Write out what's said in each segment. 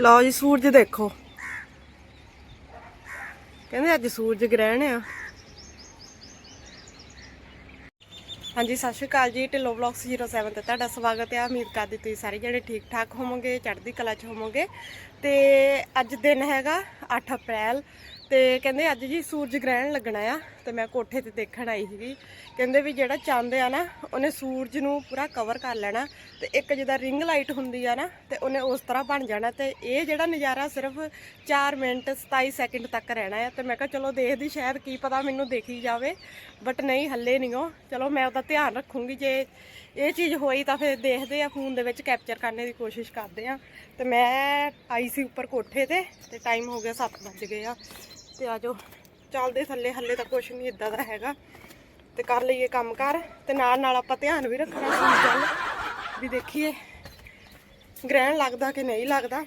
ਲਓ ਜੀ, ਸੂਰਜ ਦੇਖੋ। ਕਹਿੰਦੇ ਅੱਜ ਸੂਰਜ ਗ੍ਰਹਿਣ ਆ। ਹਾਂਜੀ, ਸਤਿ ਸ਼੍ਰੀ ਅਕਾਲ ਜੀ, ਢਿੱਲੋਂ ਵਲੌਗਸ 07 ਤੇ ਤੁਹਾਡਾ ਸਵਾਗਤ ਹੈ ਉਮੀਦ ਕਰਦੀ ਤੁਸੀਂ ਸਾਰੇ ਜਿਹੜੇ ਠੀਕ ਠਾਕ ਹੋਵੋਗੇ, ਚੜ੍ਹਦੀ ਕਲਾ 'ਚ ਹੋਵੋਗੇ। ਤੇ ਅੱਜ ਦਿਨ ਹੈਗਾ 8 ਅਪ੍ਰੈਲ। ਤੇ ਕਹਿੰਦੇ ਅੱਜ ਜੀ ਸੂਰਜ ਗ੍ਰਹਿਣ ਲੱਗਣਾ ਆ ਤੇ ਮੈਂ ਕੋਠੇ ਤੇ ਦੇਖਣ ਆਈ ਸੀਗੀ। ਕਹਿੰਦੇ ਵੀ ਜਿਹੜਾ ਚੰਦ ਆ ਨਾ, ਉਹਨੇ ਸੂਰਜ ਨੂੰ ਪੂਰਾ ਕਵਰ ਕਰ ਲੈਣਾ ਤੇ ਇੱਕ ਜਿਹਦਾ ਰਿੰਗ ਲਾਈਟ ਹੁੰਦੀ ਆ ਨਾ, ਤੇ ਉਹਨੇ ਉਸ ਤਰ੍ਹਾਂ ਬਣ ਜਾਣਾ ਤੇ ਇਹ ਜਿਹੜਾ ਨਜ਼ਾਰਾ ਸਿਰਫ 4 ਮਿੰਟ 27 ਸੈਕਿੰਡ ਤੱਕ ਰਹਿਣਾ ਆ। ਤੇ ਮੈਂ ਕਿਹਾ ਚਲੋ ਦੇਖਦੀ ਸ਼ਾਇਦ ਕੀ ਪਤਾ ਮੈਨੂੰ ਦੇਖੀ ਜਾਵੇ ਬਟ ਨਹੀਂ, ਹੱਲੇ ਨਹੀਂ ਉਹ ਚਲੋ ਮੈਂ ਉਹਦਾ ਧਿਆਨ ਰੱਖੂੰਗੀ, ਜੇ ਇਹ ਚੀਜ਼ ਹੋਈ ਤਾਂ ਫਿਰ ਦੇਖਦੇ ਆ ਫੋਨ ਦੇ ਵਿੱਚ ਕੈਪਚਰ ਕਰਨ ਦੀ ਕੋਸ਼ਿਸ਼ ਕਰਦੇ ਆ। ਤੇ ਮੈਂ ਆਈ ਸੀ ਉੱਪਰ ਕੋਠੇ ਤੇ ਤੇ ਟਾਈਮ ਹੋ ਗਿਆ 7 ਵੱਜ ਗਏ ਆ। ਤੇ ਜਾਓ। ਚੱਲਦੇ ਥੱਲੇ, ਹੱਲੇ ਤਾਂ ਕੁਝ ਨਹੀਂ ਇਦਾਂ ਦਾ ਹੈਗਾ। ਤੇ ਕਰ ਲਈਏ ਕੰਮ ਕਰ, ਤੇ ਨਾਲ ਨਾਲ ਆਪਾਂ ਧਿਆਨ ਵੀ ਰੱਖਣਾ ਸੀ ਚੱਲ ਵੀ ਦੇਖੀਏ ਗ੍ਰਹਿਣ ਲੱਗਦਾ ਕਿ ਨਹੀਂ ਲੱਗਦਾ।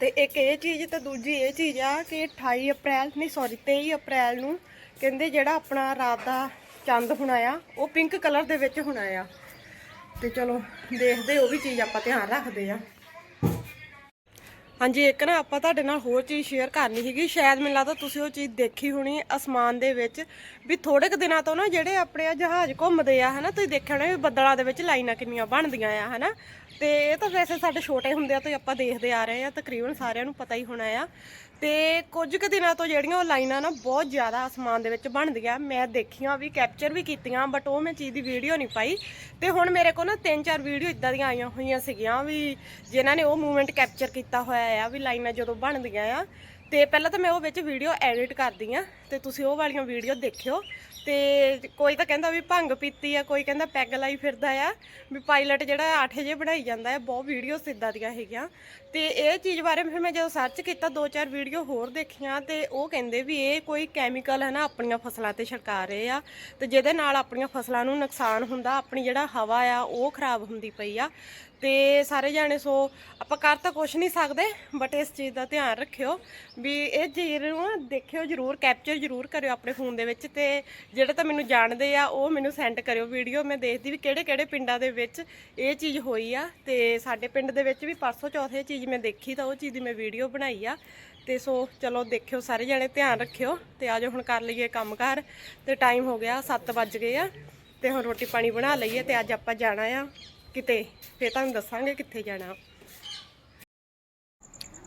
ਤੇ ਇੱਕ ਇਹ ਚੀਜ਼ ਤੇ ਦੂਜੀ ਇਹ ਚੀਜ਼ ਆ ਕਿ 28 ਅਪ੍ਰੈਲ, ਨਹੀਂ ਸੌਰੀ 23 ਅਪ੍ਰੈਲ ਨੂੰ ਕਹਿੰਦੇ ਜਿਹੜਾ ਆਪਣਾ ਰਾਤ ਦਾ ਚੰਦ ਹੋਣਾ ਆ, ਉਹ ਪਿੰਕ ਕਲਰ ਦੇ ਵਿੱਚ ਹੋਣਾ ਆ। ਤੇ ਚਲੋ ਦੇਖਦੇ ਉਹ ਵੀ ਚੀਜ਼ ਆਪਾਂ ਧਿਆਨ ਰੱਖਦੇ ਆ ਹਾਂਜੀ, ਇੱਕ ਨਾ ਆਪਾਂ ਤੁਹਾਡੇ ਨਾਲ ਹੋਰ ਚੀਜ਼ ਸ਼ੇਅਰ ਕਰਨੀ ਸੀਗੀ। ਸ਼ਾਇਦ ਮੈਨੂੰ ਲੱਗਦਾ ਤੁਸੀਂ ਉਹ ਚੀਜ਼ ਦੇਖੀ ਹੋਣੀ ਅਸਮਾਨ ਦੇ ਵਿੱਚ। ਵੀ ਥੋੜੇ ਕੁ ਦਿਨਾਂ ਤੋਂ ਨਾ ਜਿਹੜੇ ਆਪਣੇ ਆ ਜਹਾਜ਼ ਘੁੰਮਦੇ ਆ, ਹਨਾ, ਤੁਸੀਂ ਦੇਖਿਆ ਹੋਣਾ ਵੀ ਬੱਦਲਾਂ ਦੇ ਵਿੱਚ ਲਾਈਨਾਂ ਕਿੰਨੀਆਂ ਬਣਦੀਆਂ ਆ, ਹਨਾ। ਤੇ ਇਹ ਤਾਂ ਵੈਸੇ ਸਾਡੇ ਛੋਟੇ ਹੁੰਦੇ ਆ ਤੋਂ ਆਪਾਂ ਦੇਖਦੇ ਆ ਰਹੇ ਆ ਤਕਰੀਬਨ ਸਾਰਿਆਂ ਨੂੰ ਪਤਾ ਹੀ ਹੋਣਾ ਆ। ਤੇ ਕੁਝ ਕੁ ਦਿਨਾਂ ਤੋਂ ਜਿਹੜੀਆਂ ਉਹ ਲਾਈਨਾਂ ਨਾ ਬਹੁਤ ਜ਼ਿਆਦਾ ਅਸਮਾਨ ਦੇ ਵਿੱਚ ਬਣਦੀਆਂ ਮੈਂ ਦੇਖੀਆਂ ਵੀ ਕੈਪਚਰ ਵੀ ਕੀਤੀਆਂ ਬਟ ਉਹ ਮੈਂ ਚੀਜ਼ ਦੀ ਵੀਡੀਓ ਨਹੀਂ ਪਾਈ। ਤੇ ਹੁਣ ਮੇਰੇ ਕੋਲ ਨਾ ਤਿੰਨ ਚਾਰ ਵੀਡੀਓ ਇਦਾਂ ਦੀਆਂ ਆਈਆਂ ਹੋਈਆਂ ਸੀਗੀਆਂ ਵੀ, ਜਿਨ੍ਹਾਂ ਨੇ ਉਹ ਮੂਵਮੈਂਟ ਕੈਪਚਰ ਕੀਤਾ ਹੋਇਆ ਆ, ਵੀ ਲਾਈਨਾਂ ਜਦੋਂ ਬਣਦੀਆਂ ਆ। ਤੇ ਪਹਿਲਾਂ ਤਾਂ ਮੈਂ ਉਹ ਵਿੱਚ ਵੀਡੀਓ ਐਡਿਟ ਕਰਦੀ ਆ। ਤੇ ਤੁਸੀਂ ਉਹ ਵਾਲੀਆਂ ਵੀਡੀਓ ਦੇਖਿਓ। ਤੇ ਕੋਈ ਤਾਂ ਕਹਿੰਦਾ ਵੀ ਭੰਗ ਪੀਤੀ ਆ, ਕੋਈ ਕਹਿੰਦਾ ਪੈਗ ਲਾਈ ਫਿਰਦਾ ਆ। ਵੀ ਪਾਇਲਟ ਜਿਹੜਾ 8 ਜੇ ਬਣਾਈ ਜਾਂਦਾ ਹੈ ਬਹੁਤ ਵੀਡੀਓਸ ਇਦਾਂ ਦੀਆਂ ਹੈਗੀਆਂ। ਤੇ ਇਹ ਚੀਜ਼ ਬਾਰੇ ਫਿਰ ਮੈਂ ਜਦੋਂ ਸਰਚ ਕੀਤਾ, ਦੋ ਚਾਰ ਵੀਡੀਓ ਹੋਰ ਦੇਖੀਆਂ ਤੇ ਉਹ ਕਹਿੰਦੇ ਵੀ ਇਹ ਕੋਈ ਕੈਮੀਕਲ ਹੈ ਨਾ, ਆਪਣੀਆਂ ਫਸਲਾਂ ਤੇ ਛਿੜਕਾ ਰਹੇ ਆ। ਤੇ ਜਿਹਦੇ ਨਾਲ ਆਪਣੀਆਂ ਫਸਲਾਂ ਨੂੰ ਨੁਕਸਾਨ ਹੁੰਦਾ, ਆਪਣੀ ਜਿਹੜਾ ਹਵਾ ਆ, ਉਹ ਖਰਾਬ ਹੁੰਦੀ ਪਈ ਆ। ਤੇ ਸਾਰੇ ਜਾਣੇ, ਸੋ ਆਪਾਂ ਕਰ ਤਾਂ ਕੁਝ ਨਹੀਂ ਸਕਦੇ ਬਟ ਇਸ ਚੀਜ਼ ਦਾ ਧਿਆਨ ਰੱਖਿਓ ਵੀ ਇਹ ਚੀਜ਼ ਨੂੰ ਦੇਖਿਓ ਜਰੂਰ ਕੈਪਚਰ ਜਰੂਰ ਕਰਿਓ ਆਪਣੇ ਫੋਨ ਦੇ ਵਿੱਚ ਤੇ ਜਿਹੜੇ ਤਾਂ ਮੈਨੂੰ ਜਾਣਦੇ ਆ, ਉਹ ਮੈਨੂੰ ਸੈਂਡ ਕਰਿਓ ਵੀਡੀਓ ਮੈਂ ਦੇਖਦੀ ਵੀ ਕਿਹੜੇ ਕਿਹੜੇ ਪਿੰਡਾਂ ਦੇ ਵਿੱਚ ਇਹ ਚੀਜ਼ ਹੋਈ ਆ ਤੇ ਸਾਡੇ ਪਿੰਡ ਦੇ ਵਿੱਚ ਵੀ ਪਰਸੋਂ ਚੌਥੇ ਚੀਜ਼ ਮੈਂ ਦੇਖੀ ਤਾਂ ਉਹ ਚੀਜ਼ ਦੀ ਮੈਂ ਵੀਡੀਓ ਬਣਾਈ ਆ। ਤੇ ਸੋ ਚਲੋ ਦੇਖਿਓ, ਸਾਰੇ ਜਣੇ ਧਿਆਨ ਰੱਖਿਓ ਤੇ ਆਜੋ ਹੁਣ ਕਰ ਲਈਏ ਕੰਮ ਕਰ ਤੇ ਟਾਈਮ ਹੋ ਗਿਆ 7 ਵੱਜ ਗਏ ਆ ਤੇ ਹੁਣ ਰੋਟੀ ਪਾਣੀ ਬਣਾ ਲਈਏ ਤੇ ਅੱਜ ਆਪਾਂ ਜਾਣਾ ਆ। ਕਿਤੇ ਫੇਰ ਤੁਹਾਨੂੰ ਦੱਸਾਂਗੇ ਕਿੱਥੇ ਜਾਣਾ।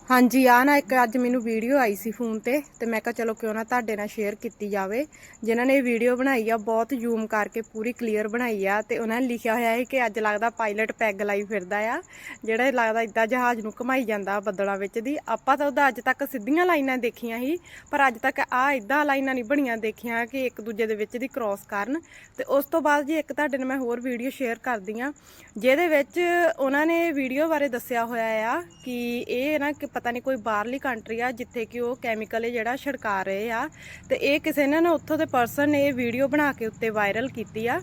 ਹਾਂਜੀ ਆ ਨਾ ਇੱਕ ਅੱਜ ਮੈਨੂੰ ਵੀਡੀਓ ਆਈ ਸੀ ਫੋਨ ਤੇ ਤੇ ਮੈਂ ਕਿਹਾ ਚਲੋ ਕਿਉਂ ਨਾ ਤੁਹਾਡੇ ਨਾਲ ਸ਼ੇਅਰ ਕੀਤੀ ਜਾਵੇ। ਜਿਨ੍ਹਾਂ ਨੇ ਵੀਡੀਓ ਬਣਾਈ ਆ, ਬਹੁਤ ਜ਼ੂਮ ਕਰਕੇ ਪੂਰੀ ਕਲੀਅਰ ਬਣਾਈ ਆ ਤੇ ਉਹਨਾਂ ਨੇ ਲਿਖਿਆ ਹੋਇਆ ਹੈ ਕਿ ਅੱਜ ਲੱਗਦਾ ਪਾਇਲਟ ਪੈਗ ਲਾਈ ਫਿਰਦਾ ਆ, ਜਿਹੜਾ ਲੱਗਦਾ ਇਦਾਂ ਜਹਾਜ਼ ਨੂੰ ਘਮਾਈ ਜਾਂਦਾ ਬੱਦਲਾਂ ਵਿੱਚ ਦੀ। ਆਪਾਂ ਤਾਂ ਉਹਦਾ ਅੱਜ ਤੱਕ ਸਿੱਧੀਆਂ ਲਾਈਨਾਂ ਦੇਖੀਆਂ ਸੀ, ਪਰ ਅੱਜ ਤੱਕ ਆ ਇਦਾਂ ਲਾਈਨਾਂ ਨਹੀਂ ਬਣੀਆਂ ਦੇਖੀਆਂ ਕਿ ਇੱਕ ਦੂਜੇ ਦੇ ਵਿੱਚ ਦੀ ਕ੍ਰਾਸ ਕਰਨ। ਤੇ ਉਸ ਤੋਂ ਬਾਅਦ ਜੀ ਇੱਕ ਤੁਹਾਡੇ ਨਾਲ ਮੈਂ ਹੋਰ ਵੀਡੀਓ ਸ਼ੇਅਰ ਕਰਦੀ ਆ, ਜਿਹਦੇ ਵਿੱਚ ਉਹਨਾਂ ਨੇ ਵੀਡੀਓ ਬਾਰੇ ਦੱਸਿਆ ਹੋਇਆ ਆ ਕਿ ਇਹ ਨਾ ਕਿ ਪਤਾ ਨਹੀਂ ਕੋਈ ਬਾਹਰਲੀ ਕੰਟਰੀ ਆ ਜਿੱਥੇ ਕਿ ਉਹ ਕੈਮੀਕਲ ਜਿਹੜਾ ਛਿੜਕਾ ਰਹੇ ਆ। ਤੇ ਇਹ ਕਿਸੇ ਨੇ ਨਾ ਉੱਥੋਂ ਦੇ ਪਰਸਨ ਨੇ ਇਹ ਵੀਡੀਓ ਬਣਾ ਕੇ ਉੱਤੇ ਵਾਇਰਲ ਕੀਤੀ ਆ।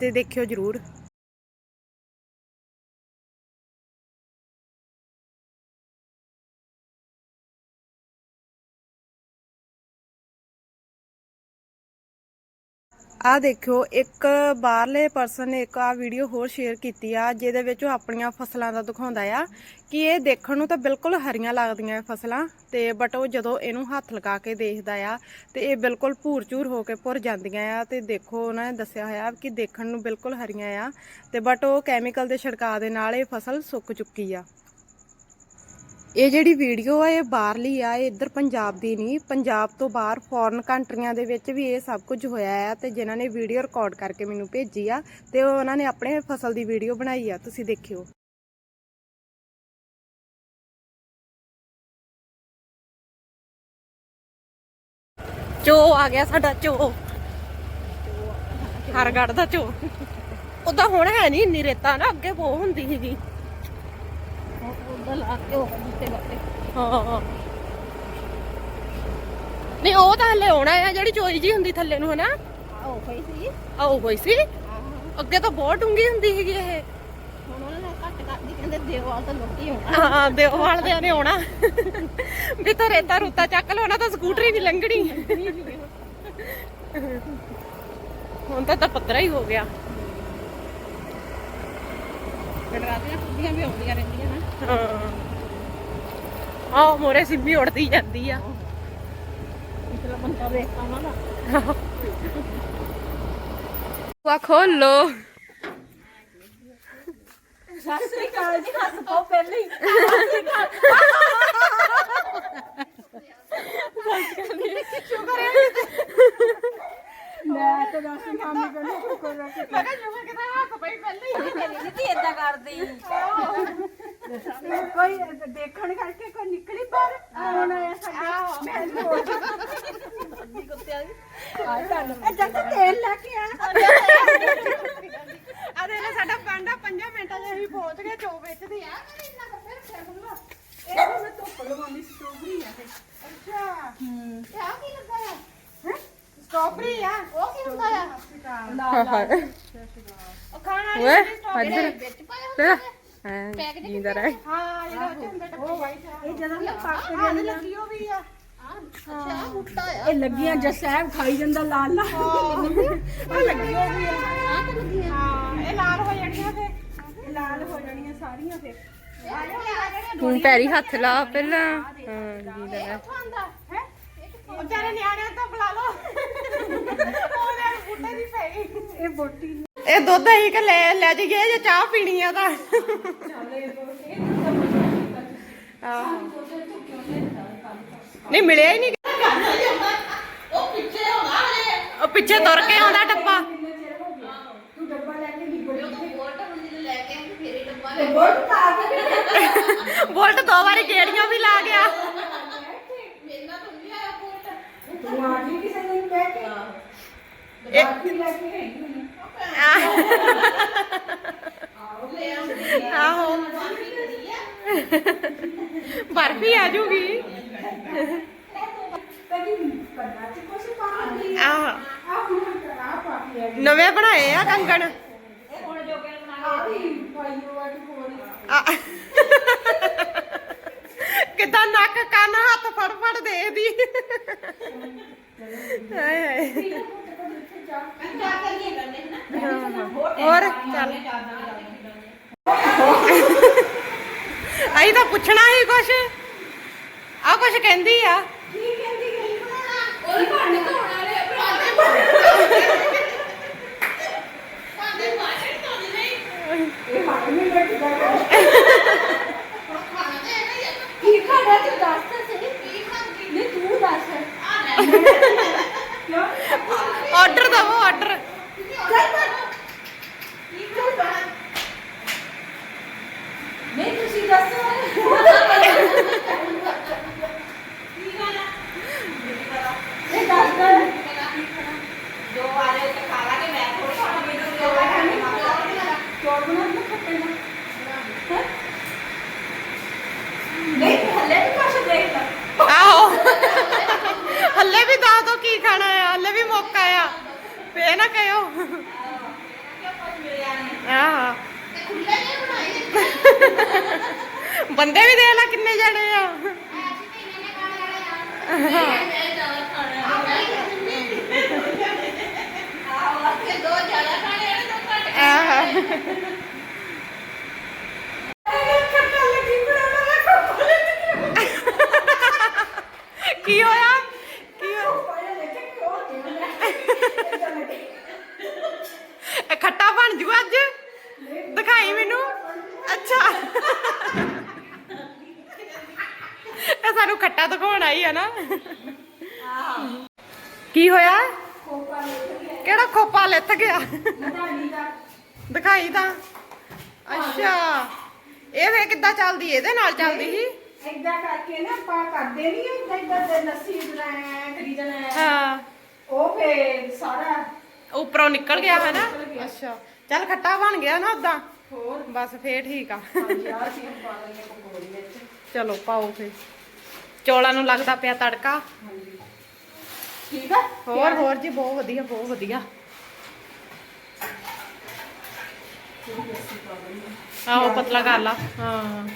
ਤੇ ਦੇਖਿਓ ਜਰੂਰ। ਆ ਦੇਖਿਓ, ਇੱਕ ਬਾਹਰਲੇ ਪਰਸਨ ਨੇ ਇੱਕ ਆ ਵੀਡੀਓ ਹੋਰ ਸ਼ੇਅਰ ਕੀਤੀ ਆ, ਜਿਹਦੇ ਵਿੱਚ ਉਹ ਆਪਣੀਆਂ ਫਸਲਾਂ ਦਾ ਦਿਖਾਉਂਦਾ ਆ ਕਿ ਇਹ ਦੇਖਣ ਨੂੰ ਤਾਂ ਬਿਲਕੁਲ ਹਰੀਆਂ ਲੱਗਦੀਆਂ ਫਸਲਾਂ, ਤੇ ਬਟ ਉਹ ਜਦੋਂ ਇਹਨੂੰ ਹੱਥ ਲਗਾ ਕੇ ਦੇਖਦਾ ਆ, ਤੇ ਇਹ ਬਿਲਕੁਲ ਭੂਰ-ਚੂਰ ਹੋ ਕੇ ਭੁਰ ਜਾਂਦੀਆਂ ਆ, ਤੇ ਦੇਖੋ ਉਹਨਾਂ ਨੇ ਦੱਸਿਆ ਹੋਇਆ ਕਿ ਦੇਖਣ ਨੂੰ ਬਿਲਕੁਲ ਹਰੀਆਂ ਆ, ਤੇ ਬਟ ਉਹ ਕੈਮੀਕਲ ਦੇ ਛਿੜਕਾਅ ਦੇ ਨਾਲ ਇਹ ਫਸਲ ਸੁੱਕ ਚੁੱਕੀ ਆ। ਇਹ ਜਿਹੜੀ ਵੀਡੀਓ ਆ, ਇਹ ਬਾਹਰਲੀ ਆ, ਇਹ ਇੱਧਰ ਪੰਜਾਬ ਦੀ ਨਹੀਂ, ਪੰਜਾਬ ਤੋਂ ਬਾਹਰ ਫੋਰਨ ਕੰਟਰੀਆਂ ਦੇ ਵਿੱਚ ਵੀ ਇਹ ਸਭ ਕੁਝ ਹੋਇਆ ਆ ਤੇ ਜਿਨ੍ਹਾਂ ਨੇ ਵੀਡੀਓ ਰਿਕਾਰਡ ਕਰਕੇ ਮੈਨੂੰ ਭੇਜੀ ਆ ਤੇ ਉਹਨਾਂ ਨੇ ਆਪਣੇ ਫਸਲ ਦੀ ਵੀਡੀਓ ਬਣਾਈ ਆ, ਤੁਸੀਂ ਦੇਖਿਓ। ਚੋ ਆ ਗਿਆ ਸਾਡਾ ਚੋ। ਹਰਗੜ ਦਾ ਚੋ। ਉਦਾਂ ਹੁਣ ਹੈ ਨਹੀਂ, ਇੰਨੀ ਰੇਤਾ ਨਾ, ਅੱਗੇ ਬਹੁਤ ਹੁੰਦੀ ਸੀਗੀ। ਉਹ ਜਿੱਤੇ ਬੱਤੇ ਹਾਂ। ਨਹੀਂ ਉਹ ਤਾਂ ਹਲੇ ਆਉਣਾ ਆ ਜਿਹੜੀ ਚੋਈ ਜੀ ਹੁੰਦੀ ਥੱਲੇ ਨੂੰ ਹਨਾ? ਆਓ ਪਈ ਸੀ। ਆਓ ਹੋਈ ਸੀ? ਆਹ ਅੱਗੇ ਤਾਂ ਬਹੁਤ ਡੂੰਗੀ ਹੁੰਦੀ ਸੀਗੀ ਇਹ। ਹੁਣ ਉਹਨਾਂ ਨੇ ਘੱਟ ਕਰਦੀ ਕਹਿੰਦੇ ਦੇਵਾਲ ਤਾਂ ਲੋਕੀ ਹੋਣਾ ਹਾਂ ਦੇਵਾਲ ਦੇ ਨੇ ਆਉਣਾ। ਵੀ ਤਾਂ ਰੇਤਾ ਰੂਤਾ ਚੱਕ ਲਓ ਨਾ ਤਾਂ ਸਕੂਟਰੀ ਨਹੀਂ ਲੰਘਣੀ। ਹੁਣ ਤਾਂ ਤਾਂ ਪੱਤਰਾ ਹੀ ਹੋ ਗਿਆ। ਗੜਰਾਤੀਆਂ ਕੁੱਦੀਆਂ ਵੀ ਆਉਂਦੀਆਂ ਰਹਿੰਦੀਆਂ ਨਾ। ਹਾਂ। ਆਹ ਮੋਰੇ ਸਿੰਮੀ ਉੜਦੀ ਜਾਂਦੀ ਆ। ਇਤਨਾ ਬੰਦਾ ਵੇਖਦਾ ਨਾ ਨਾ। ਵਾ ਖੋਲੋ। ਸਤਿ ਸ੍ਰੀ ਅਕਾਲ ਜੀ ਹੱਸ ਪਾਓ ਪਹਿਲੇ ਹੀ। ਮੈਂ ਤਾਂ ਦੱਸ ਮਾਮੀ ਕਹਿੰਦੀ ਸ਼ੁਕਰ ਰੱਖ ਮੈਂ ਕਿਹਾ ਜੁਮਾ ਕਿਤੇ ਹੱਥ ਪਈ ਪਹਿਲੇ ਤੇਰੀ ਨਹੀਂ ਤੀ ਏਦਾਂ ਕਰਦੀ ਕੋਈ ਦੇਖਣ ਕਰਕੇ ਕੋਈ ਨਿਕਲੀ ਬਾਹਰ ਆਉਣ ਆਇਆ ਸਾਡੇ ਮੈਂ ਸੋਚ ਕੁੱਤੇ ਆ ਗਈ ਜਦ ਤੇਲ ਲੈ ਕੇ ਆ ਆ ਦੇ ਲੈ ਸਾਡਾ ਪਾਂਡਾ 5 ਮਿੰਟਾਂ 'ਚ ਅਸੀਂ ਪਹੁੰਚ ਗਏ ਚੋ ਵੇਚਦੀ ਆ। ਇਹ ਮੈਂ ਧੁੱਪ ਲਵਾਉਂਦੀ ਸਟ੍ਰਾਬੇਰੀ ਆ ਇਹ। ਅੱਛਾ। ਇਹ ਆ ਕੀ ਲੱਗਾ ਆ? ਹੈ? ਸਟ੍ਰਾਬੇਰੀ ਆ? ਉਹ ਕੀ ਹੁੰਦਾ ਆ? ਉਹ ਖਾਣ ਵਾਲੀ ਓਏ strawberry। ਇੱਧਰ। ਵਿੱਚ ਪਾਇਆ ਹਾਂ ਜਿੰਦਾ ਰਹਿ। ਹਾਂ ਜਿਹੜਾ ਉੱਥੇ ਹੁੰਦਾ ਟੱਪੀ ਵਾਈਟ ਆ। ਇਹ ਜਦੋਂ ਮੈਂ ਪੱਕ ਆਹ ਤੇ ਲੱਗੀ ਉਹ ਵੀ ਆ। ਅੱਛਾ ਬੁੱਟਾ ਆ। ਇਹ ਲੱਗੀਆਂ ਜਸੈਬ ਖਾਈ ਜਾਂਦਾ ਲਾਲ ਲਾਲ ਉਹ ਲੱਗੀ ਉਹ ਵੀ ਆ ਆ ਤਾਂ ਲੱਗੀਆਂ ਹਾਂ ਇਹ ਲਾਲ ਹੋ ਜਾਣੀਆਂ ਫੇ ਇਹ ਲਾਲ ਹੋ ਜਾਣੀਆਂ ਸਾਰੀਆਂ ਫਿਰ। ਆ ਜਿਹੜੇ ਆ ਜਿਹੜੇ ਤੂੰ ਪੈਰੀ ਹੱਥ ਲਾ ਪਹਿਲਾਂ। ਹਾਂ ਜਿੰਦਾ ਰਹਿ ਆਂਦਾ ਹੈ? ਉਹ ਚਾਰੇ ਨਿਆਣਿਆਂ ਤੋਂ ਬੁਲਾ ਲਓ। ਉਹਨੇ ਬੁੱਢੇ ਦੀ ਪਈ। ਇਹ ਬੋਟੀ ਇਹ ਦੁੱਧ ਹੀ ਕਿ ਲੈ ਲੈ ਜਾਈਏ ਜੇ ਚਾਹ ਪੀਣੀ ਆ ਤਾਂ? ਆਹੋ। ਨਹੀਂ ਮਿਲਿਆ ਹੀ ਨਹੀਂ। ਉਹ ਪਿੱਛੇ ਹੋਣਾ ਹਲੇ ਉਹ ਪਿੱਛੇ ਤੁਰ ਕੇ ਆਉਂਦਾ ਡੱਬਾ ਤੂੰ ਡੱਬਾ ਲੈ ਕੇ ਨਹੀਂ ਬੜੀ ਬੋਲਟ ਹੁੰਦੀ ਲੈ ਕੇ ਆਈ, ਲੈ ਕੇ ਬੁਲਟ ਦੋ ਵਾਰੀ ਗੇੜੀਆਂ ਵੀ ਲਾ ਗਿਆ। ਮੇਰੇ ਨਾਲ ਤਾਂ ਨਹੀਂ ਆਇਆ ਬੋਲਟ ਤੂੰ ਆ ਗਈ ਕਿਸੇ ਦਿਨ ਬਹਿ ਕੇ? ਇਹ- ਬਾਕੀ ਲੈ ਕੇ ਗਈ ਮੈਨੂੰ ਆਹੋ। ਬਰਫੀ ਆ ਜੂਗੀ। ਕਦੀ ਕੰਨਾਂ 'ਚ ਕੁਛ ਪਾ ਲਈ ਆਹ। ਆ ਹੁਣ ਆ ਪਾ ਕੇ ਆ ਨਵੇਂ ਬਣਾਏ ਆ ਕੰਗਣ ਹੁਣ ਜੋਗੇ ਬਣਾ ਕੇ ਪਾਈ ਹੋਆ ਕਿ ਹੋਰ ਆ। ਕਿਦਾਂ ਨੱਕ ਕੰਨ ਹੱਥ ਫੜ ਫੜ ਦੇਖਦੀ ਹਾਏ ਹਾਏ। ਹੋਰ ਚੱਲ। ਆਈ ਤਾਂ ਪੁੱਛਣਾ ਹੀ ਕੁਛ। ਆ ਕੁਛ ਕਹਿੰਦੀ ਆ ਕੀ ਕਹਿੰਦੀ ਗਈ ਉਹ ਭਾਂਡੇ ਧੋਣ ਵਾਲੇ ਭਾਂਡੇ ਭਾਂਡੇ ਭਾਂਡੇ ਧੋਣੇ ਨਹੀਂ ਇਹ ਹੱਥ ਨਹੀਂ ਬੈਠਦਾ ਖਾਣਾ ਤੇ ਹੈਗਾ ਹੀ ਆ ਕੀ ਖਾਣਾ ਤੂੰ ਦੱਸ ਤਾਂ ਸਹੀ ਕੀ ਖਾਂਦੀ ਨਹੀਂ ਤੂੰ ਦੱਸ ਆ ਲੈ ਕਿਉਂ ਆਰਡਰ ਦਵੋ ਆਰਡਰ ਨਹੀਂ ਤੁਸੀਂ ਦੱਸੋ ਇਹ ਦੱਸ ਦੇ ਦੋ ਵਾਲੇ ਤੇ ਖਾ ਲਾਂਗੇ ਮੈਂ ਥੋੜੀ ਖਾਣਾ ਮੈਨੂੰ ਦੋ ਵਾਲੇ ਖਾਣਾ ਚੌਲ ਬਣਾ ਕੇ ਖੱਟੇ ਨਾ ਹੈਂ? ਨਹੀਂ ਤੂੰ ਹਲੇ ਵੀ ਕੁਛ ਦੇਖ ਲੈ ਆਹੋ ਹੱਲੇ ਵੀ ਦੱਸ ਦੋ ਕੀ ਖਾਣਾ ਆ ਹੱਲੇ ਵੀ ਮੌਕਾ ਆ ਆਹ। ਬੰਦੇ ਵੀ ਦੇਖ ਲੈ ਕਿੰਨੇ ਜਣੇ ਆ। ਕੀ ਹੋਇਆ ਕੀ ਹੋਇਆ ਇਹ ਖੱਟਾ ਬਣ ਜੂ ਅੱਜ ਦਿਖਾਈ ਮੈਨੂੰ ਅੱਛਾ ਇਹ ਸਾਨੂੰ ਆਈ ਆ ਨਾ। ਕੀ ਹੋਇਆ? ਕਿਹੜਾ ਖੋਪਾ ਲਿੱਥ ਗਿਆ? ਦਿਖਾਈ ਤਾਂ। ਅੱਛਾ। ਇਹ ਵੇ ਕਿੱਦਾਂ ਚੱਲਦੀ? ਇਹਦੇ ਨਾਲ ਚੱਲਦੀ ਸੀ? ਏਦਾਂ ਕਰਕੇ ਨਾ ਆਪਾਂ ਕਰਦੇ ਨਹੀਂ ਏਦਾਂ ਏਦਾਂ ਦੇ ਲੱਸੀ ਬਣਾਇਆ ਕਰੀ ਜਾਣਾ ਹਾਂ। ਉਹ ਫੇ ਸਾਰਾ ਉੱਪਰੋਂ ਨਿਕਲ ਗਿਆ ਹੈ ਨਾ। ਅੱਛਾ। ਚੱਲ ਖੱਟਾ ਬਣ ਗਿਆ ਨਾ ਉਦਾਂ ਹੋਰ? ਬਸ ਫੇਰ ਠੀਕ ਆ। ਚਲੋ ਪਾਓ ਫੇਰ। ਚੌਲਾਂ ਨੂੰ ਲੱਗਦਾ ਪਿਆ ਤੜਕਾ। ਠੀਕ ਆ? ਹੋਰ ਹੋਰ ਜੀ ਬਹੁਤ ਵਧੀਆ ਬਹੁਤ ਵਧੀਆ। ਆਹੋ ਪਤਲਾ ਕਰ ਲਾ। ਹਾਂ।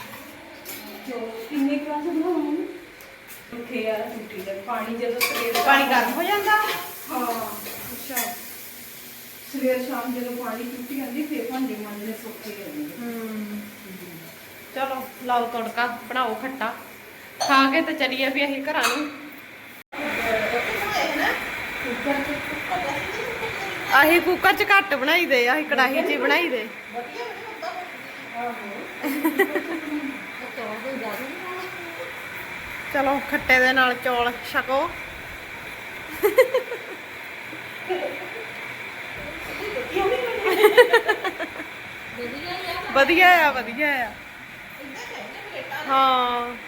ਜੋ ਕਿੰਨੇ ਗਲਾਸ ਬਣਾਉਣੇ ਉੱਠੇ ਆ ਟੁੱਟੀ ਦਾ ਪਾਣੀ ਜਦੋਂ ਸਵੇਰ ਪਾਣੀ ਗਰਮ ਹੋ ਜਾਂਦਾ? ਹਾਂ। ਅੱਛਾ। ਸਵੇਰ ਸ਼ਾਮ ਜਦੋਂ ਪਾਣੀ ਟੁੱਟੀ ਜਾਂਦੀ ਫੇਰ ਭਾਂਡੇ ਮਾਂਜਣੇ ਸੌਖੇ ਜਾਂਦੇ ਹੂੰ। ਚਲੋ ਲਾਓ ਤੜਕਾ ਬਣਾਓ ਖੱਟਾ। ਖਾ ਕੇ ਤੇ ਚਲੀਏ ਵੀ ਅਸੀਂ ਘਰਾਂ ਨੂੰ। ਅਸੀਂ ਕੁੱਕਰ 'ਚ ਘੱਟ ਬਣਾਈਦੇ ਆ ਅਸੀਂ ਕੜਾਹੀ 'ਚ ਹੀ ਬਣਾਈਦੇ। ਚਲੋ, ਖੱਟੇ ਦੇ ਨਾਲ ਚੌਲ ਛਕੋ। ਵਧੀਆ ਆ ਵਧੀਆ ਆ। ਹਾਂ।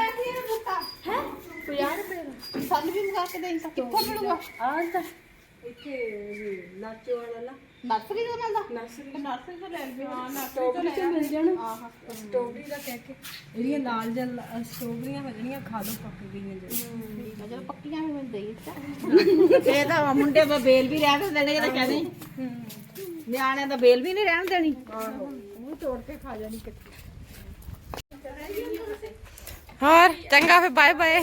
50 ਰੁਪਏ ਦਾ। ਸਾਨੂੰ ਵੀ ਮੰਗਾ ਕੇ ਦੇਈ ਤਾਂ ਕਿੱਥੋਂ ਮਿਲੂਗਾ? ਆਹ ਤਾਂ। ਇੱਥੇ ਨਾਚੋ ਵਾਲਾ ਨਰਸਰੀ ਤੋਂ ਮਿਲਦਾ? ਨਰਸਰੀ। ਨਰਸਰੀ ਤੋਂ ਲੈ ਲਵੇ ਹਾਂ ਨਰਸਰੀ ਤੋਂ ਮਿਲ ਜਾਣਾ। ਸਟ੍ਰਾਬੇਰੀ ਦਾ ਕਹਿ ਕੇ। ਇਹਦੀਆਂ ਲਾਲ ਜਲ ਸਟ੍ਰਾਬੇਰੀਆਂ ਹੋ ਜਾਣੀਆਂ ਖਾ ਲਓ ਪੱਕ ਗਈਆਂ ਜੇ। ਜਦੋਂ ਪੱਕੀਆਂ ਵੀ ਮਿਲ ਦੇਈ ਇਹ ਤਾਂ ਮੁੰਡੇ ਦਾ ਬੇਲ ਵੀ ਰਹਿਣ ਦੇਣੇ ਜਿਹੜਾ ਕਹਿੰਦੇ। ਨਿਆਣਿਆਂ ਦਾ ਬੇਲ ਵੀ ਨਹੀਂ ਰਹਿਣ ਦੇਣੀ। ਉਹ ਤੋੜ ਕੇ ਖਾ ਜਾਣੀ ਕਿਤੇ ਹੋਰ, ਚੰਗਾ ਫੇ ਬਾਏ ਬਾਏ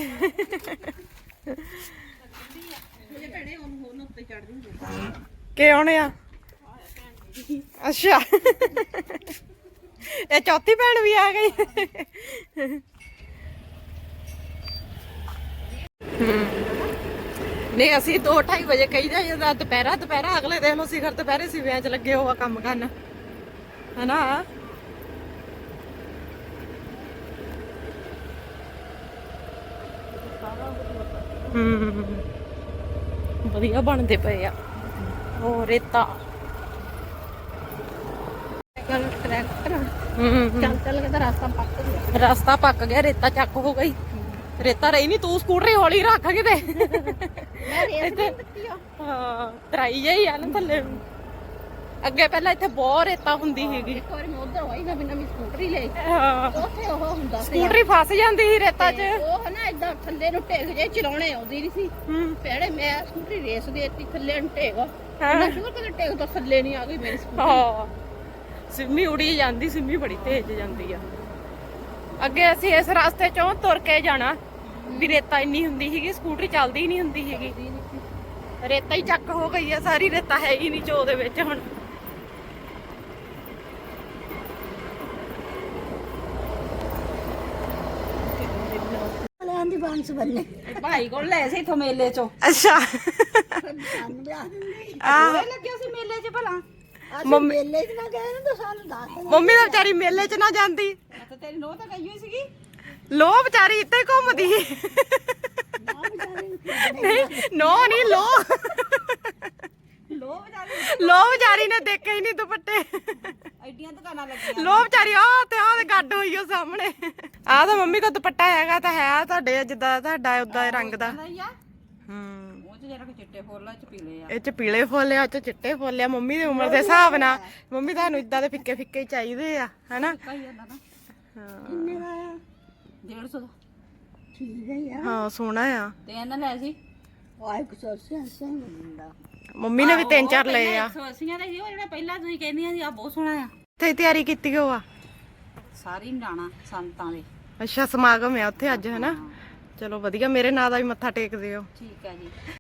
ਕੇ ਆਉਣੇ ਆ? ਅੱਛਾ। ਇਹ ਚੌਥੀ ਭੈਣ ਵੀ ਆ ਗਈ। ਨਹੀਂ, ਅਸੀਂ 2:30 ਵਜੇ ਕਹੀ ਦਾ ਜਦੋਂ ਦੁਪਹਿਰਾ ਦੁਪਹਿਰਾ, ਅਗਲੇ ਦਿਨ ਅਸੀਂ ਸਿਖਰ ਦੁਪਹਿਰੇ ਸੀ ਵਿਆਹ 'ਚ ਲੱਗੇ ਹੋਆ ਕੰਮ ਕਰਨ। ਹਨਾ? ਹਮ ਵਧੀਆ ਬਣਦੇ ਪਏ ਆ। ਉਹ ਰੇਤਾ। ਟਰੈਕਟਰ ਹਮ ਚੱਲ ਚੱਲ ਕੇ ਤਾਂ ਰਸਤਾ ਪੱਕ ਗਿਆ। ਰਸਤਾ ਪੱਕ ਗਿਆ ਰੇਤਾ ਚੱਕ ਹੋ ਗਈ। ਰੇਤਾ ਰਹੀ ਨਹੀਂ ਤੂੰ ਸਕੂਟਰੀ ਹੌਲੀ ਰੱਖ ਕਿਤੇ। ਮੈਂ ਆ। ਹਾਂ ਤਰਾਈ ਜਾਈ ਆ ਨਾ ਥੱਲੇ। ਅੱਗੇ ਪਹਿਲਾਂ ਇੱਥੇ ਬਹੁਤ ਰੇਤਾ ਹੁੰਦੀ ਸੀਗੀ। ਇੱਕ ਵਾਰੀ ਮੈਂ ਉਧਰ ਹੋਈ ਨਵੀਂ ਨਵੀਂ ਸਕੂਟਰੀ ਲਈ। ਹਾਂ। ਉੱਥੇ ਉਹ ਹੁੰਦਾ ਸੀ ਸਕੂਟਰੀ ਫਸ ਜਾਂਦੀ ਸੀ ਰੇਤਾ 'ਚ। ਉਹ ਨਾ ਇਦਾਂ ਥੱਲੇ ਨੂੰ ਟੇਕ ਜੇ ਚਲਾਉਣੇ ਆਉਂਦੀ ਨਹੀਂ ਸੀ। ਹਮ ਭੈਣੇ ਮੈਂ ਸਕੂਟਰੀ ਰੇਸ ਦੇਤੀ ਥੱਲੇ ਨੂੰ ਹਾਂ। ਮੈਂ ਸ਼ੁਕਰ ਕਦੇ ਟੇਕ ਤੋਂ ਥੱਲੇ ਨਹੀਂ ਆ ਗਈ ਮੇਰੀ ਸਕੂਟਰੀ। ਹਾਂ। ਸਿੰਮੀ ਉੜੀ ਜਾਂਦੀ ਸਿੰਮੀ ਬੜੀ ਤੇਜ਼ ਜਾਂਦੀ ਆ। ਅੱਗੇ ਅਸੀਂ ਇਸ ਰਸਤੇ ਚੋਂ ਤੁਰ ਕੇ ਜਾਣਾ ਵੀ ਰੇਤਾ ਇੰਨੀ ਹੁੰਦੀ ਸੀਗੀ ਸਕੂਟਰੀ ਚੱਲਦੀ ਹੀ ਨਹੀਂ ਹੁੰਦੀ ਸੀਗੀ। ਰੇਤਾ ਹੀ ਚੱਕ ਹੋ ਗਈ ਆ ਸਾਰੀ ਰੇਤਾ ਹੈ ਹੀ ਨਹੀਂ ਚੋ ਦੇ ਵਿੱਚ ਹੁਣ। ਵਾਲਿਆਂ ਦੀ ਬਾਂਸ ਬੰਨੇ ਭਾਈ ਕੋਲ ਲੈ ਸੀ ਇਥੋਂ ਮੇਲੇ ਚੋਂ। ਅੱਛਾ। ਸਾਨੂੰ ਵਿਆਹ ਦਿੰਦੇ ਆਹ ਲੱਗਿਆ ਸੀ ਮੇਲੇ 'ਚ ਭਲਾ? ਮੰਮੀ ਮੇਲੇ 'ਚ ਨਾ ਗਏ ਨਾ ਤਾਂ ਸਾਨੂੰ ਦੱਸ ਮੰਮੀ ਤਾਂ ਵਿਚਾਰੀ ਮੇਲੇ 'ਚ ਨਾ ਜਾਂਦੀ। ਤਾਂ ਤੇਰੀ ਨੋਹ ਤਾਂ ਗਈ ਹੋਈ ਸੀਗੀ। ਲੋ ਵਿਚਾਰੀ ਇੱਥੇ ਘੁੰਮਦੀ। ਨਹੀਂ ਨੋ ਨਹੀਂ ਲੋ। ਲੋ ਵਿਚਾਰੀ ਲੋ ਵਿਚਾਰੀ ਨੇ ਦੇਖਿਆ ਹੀ ਨਹੀਂ ਦੁਪੱਟੇ। ਐਡੀਆਂ ਦੁਕਾਨਾਂ ਲੱਗੀਆਂ। ਲੋ ਵਿਚਾਰੀ ਆ ਤੇ ਆ ਤੇ ਗੱਡ ਹੋਈ ਉਹ ਸਾਹਮਣੇ। ਆ ਤਾਂ ਮੰਮੀ ਕੋ ਦੁਪੱਟਾ ਹੈਗਾ ਤਾਂ ਹੈ ਤੁਹਾਡੇ ਜਿੱਦਾਂ ਤੁਹਾਡਾ ਉਦਾਂ ਰੰਗ ਦਾ। ਆ। ਹੂੰ। ਉਹ 'ਚ ਜਿਹੜਾ ਕੋ ਚਿੱਟੇ ਫੁੱਲਾਂ 'ਚ ਪੀਲੇ ਆ। ਇਹ ਚ ਪੀਲੇ ਫੁੱਲ ਆ ਚ ਚਿੱਟੇ ਫੁੱਲ ਆ। ਮੰਮੀ ਦੀ ਉਮਰ ਦੇ ਹਿਸਾਬ ਨਾਲ ਮੰਮੀ ਤੁਹਾਨੂੰ ਇਦਾਂ ਦੇ ਫਿੱਕੇ ਫਿੱਕੇ ਹੀ ਚਾਹੀਦੇ ਆ ਹਨਾ? ਹਾਂ। ਕਿੰਨੇ ਦਾ ਆ? 150 ਦਾ। ਠੀਕ ਹੈ ਯਾਰ ਹਾਂ ਸੋਹਣਾ ਆ। ਤੇ ਇਹਨਾਂ ਲੈ ਸੀ? ਹੁੰਦਾ ਮੰਮੀ ਨੇ ਵੀ ਤਿੰਨ ਚਾਰ ਲਏ ਆ। 180 ਦਾ ਸੀ ਉਹ ਜਿਹੜਾ ਪਹਿਲਾਂ ਤੁਸੀਂ ਕਹਿੰਦੀਆਂ ਸੀ ਆ ਬਹੁਤ ਸੋਹਣਾ ਆ। ਤੇ ਤਿਆਰੀ ਕੀਤੀ ਹੋ ਆ? ਸਾਰੀ ਜਾਣਾ ਸੰਤਾਂ ਦੇ। ਅੱਛਾ ਸਮਾਗਮ ਆ ਉੱਥੇ ਅੱਜ ਹਨਾ? ਚਲੋ ਵਧੀਆ ਮੇਰੇ ਨਾਂ ਦਾ ਵੀ ਮੱਥਾ ਟੇਕ ਦਿਓ। ਠੀਕ ਹੈ ਜੀ।